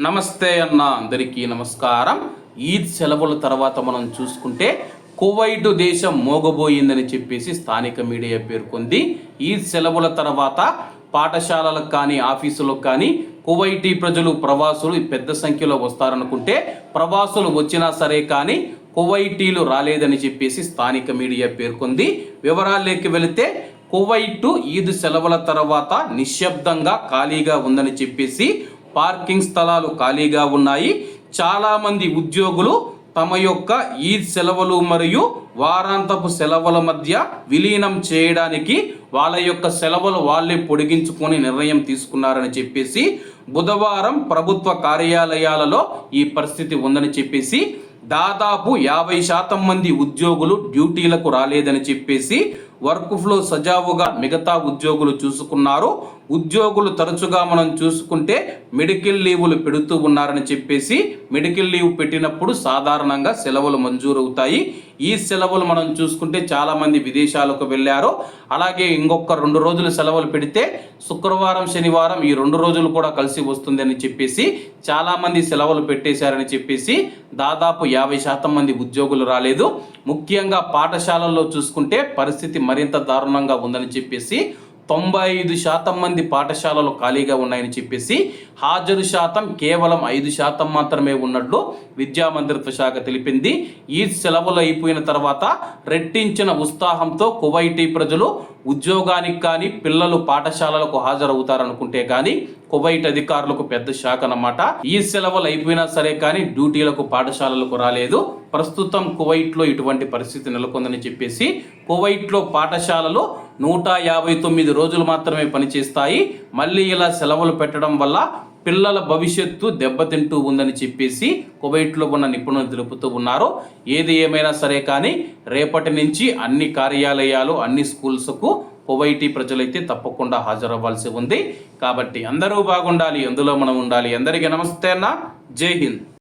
నమస్తే అన్న అందరికీ నమస్కారం. ఈద్ సెలవుల తర్వాత మనం చూసుకుంటే కువైట్ దేశం మోగబోయిందని చెప్పేసి స్థానిక మీడియా పేర్కొంది. ఈద్ సెలవుల తర్వాత పాఠశాలలకు కానీ ఆఫీసులకు కానీ కువైటీ ప్రజలు ప్రవాసులు పెద్ద సంఖ్యలో వస్తారనుకుంటే ప్రవాసులు వచ్చినా సరే కానీ కువైటీలు రాలేదని చెప్పేసి స్థానిక మీడియా పేర్కొంది. వివరాల్లోకి వెళితే కువైట్ ఈద్ సెలవుల తర్వాత నిశ్శబ్దంగా ఖాళీగా ఉందని చెప్పేసి పార్కింగ్ స్థలాలు ఖాళీగా ఉన్నాయి. చాలామంది ఉద్యోగులు తమ యొక్క ఈద్ సెలవులు మరియు వారాంతపు సెలవుల మధ్య విలీనం చేయడానికి వాళ్ళ యొక్క సెలవులు వాళ్ళే పొడిగించుకొని నిర్ణయం తీసుకున్నారని చెప్పేసి బుధవారం ప్రభుత్వ కార్యాలయాలలో ఈ పరిస్థితి ఉందని చెప్పేసి దాదాపు యాభై శాతం మంది ఉద్యోగులు డ్యూటీలకు రాలేదని చెప్పేసి వర్క్ ఫ్లో సజావుగా మిగతా ఉద్యోగులు చూసుకున్నారు. ఉద్యోగులు తరచుగా మనం చూసుకుంటే మెడికల్ లీవులు పెడుతూ ఉన్నారని చెప్పేసి మెడికల్ లీవ్ పెట్టినప్పుడు సాధారణంగా సెలవులు మంజూరవుతాయి. ఈ సెలవులు మనం చూసుకుంటే చాలామంది విదేశాలకు వెళ్ళారు. అలాగే ఇంకొక రెండు రోజులు సెలవులు పెడితే శుక్రవారం శనివారం ఈ రెండు రోజులు కూడా కలిసి వస్తుందని చెప్పేసి చాలామంది సెలవులు పెట్టేశారని చెప్పేసి దాదాపు యాభై శాతం మంది ఉద్యోగులు రాలేదు. ముఖ్యంగా పాఠశాలల్లో చూసుకుంటే పరిస్థితి మరింత దారుణంగా ఉందని చెప్పేసి తొంభై ఐదు శాతం మంది పాఠశాలలు ఖాళీగా ఉన్నాయని చెప్పేసి హాజరు శాతం కేవలం ఐదు శాతం మాత్రమే ఉన్నట్లు విద్యా మంత్రిత్వ శాఖ తెలిపింది. ఈ సెలవులు అయిపోయిన తర్వాత రెట్టించిన ఉత్సాహంతో కువైటీ ప్రజలు ఉద్యోగానికి కానీ పిల్లలు పాఠశాలలకు హాజరవుతారనుకుంటే కానీ కువైట్ అధికారులకు పెద్ద షాక్ అన్నమాట. ఈ సెలవులు అయిపోయినా సరే కానీ డ్యూటీలకు పాఠశాలలకు రాలేదు. ప్రస్తుతం కువైట్లో ఇటువంటి పరిస్థితి నెలకొందని చెప్పేసి కువైట్లో పాఠశాలలు నూట యాభై తొమ్మిది రోజులు మాత్రమే పనిచేస్తాయి. మళ్ళీ ఇలా సెలవులు పెట్టడం వల్ల పిల్లల భవిష్యత్తు దెబ్బతింటూ ఉందని చెప్పేసి కువైట్లో ఉన్న నిపుణులు తెలుపుతూ ఉన్నారు. ఏది ఏమైనా సరే కానీ రేపటి నుంచి అన్ని కార్యాలయాలు అన్ని స్కూల్స్కు కువైటీ ప్రజలైతే తప్పకుండా హాజరవ్వాల్సి ఉంది. కాబట్టి అందరూ బాగుండాలి అందులో మనం ఉండాలి. అందరికీ నమస్తే అన్న. జై హింద్.